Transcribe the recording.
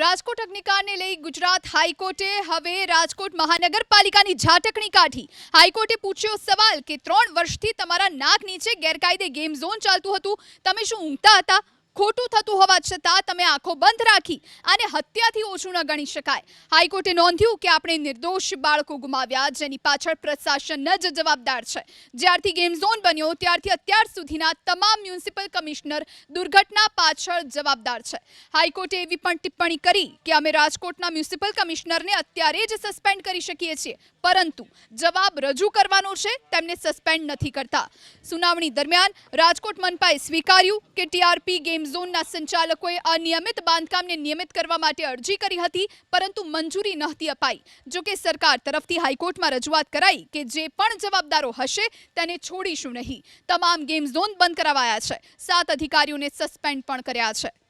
રાજકોટ અગ્નિકાંડને લઈ ગુજરાત હાઈકોર્ટે હવે રાજકોટ મહાનગરપાલિકાની ઝાટકણી કાઢી. હાઈકોર્ટે પૂછ્યો સવાલ કે ત્રણ વર્ષથી તમારા નાક નીચે ગેરકાયદે ગેમ ઝોન ચાલતું હતું. તમે શું ઊંઘતા હતા? ખોટું થતું હોવા છતાં તમે આંખો બંધ રાખી આને હત્યાથી ઓછું ન ગણી શકાય. હાઈકોર્ટે નોંધ્યું કે આપણે નિર્દોષ બાળકો ગુમાવ્યા, જેની પાછળ પ્રશાસન જ જવાબદાર છે. જ્યારથી ગેમ ઝોન બન્યો, ત્યારથી અત્યાર સુધીના તમામ મ્યુનિસિપલ કમિશનર દુર્ઘટના પાછળ જવાબદાર છે. હાઈકોર્ટે એવી પણ ટિપ્પણી કરી કે અમે રાજકોટના મ્યુનિસિપલ કમિશનરને અત્યારે જ સસ્પેન્ડ કરી શકીએ છીએ. પરંતુ જવાબ રજૂ કરવાનો છે, તેમને સસ્પેન્ડ નથી કરતા. સુનાવણી દરમિયાન રાજકોટ મનપાએ સ્વીકાર્યું કે ટીઆરપી ગેમ ઝોનના સંચાલકોએ અનિયમિત બાંધકામને નિયમિત કરવા માટે અરજી કરી હતી, પરંતુ મંજૂરી નહોતી અપાઈ. જો કે સરકાર તરફથી હાઈકોર્ટમાં રજૂઆત કરાઈ કે જે પણ જવાબદારો હશે તેને છોડીશું નહીં. તમામ ગેમ ઝોન બંધ કરાવાયા છે. સાત અધિકારીઓને સસ્પેન્ડ પણ કર્યા છે.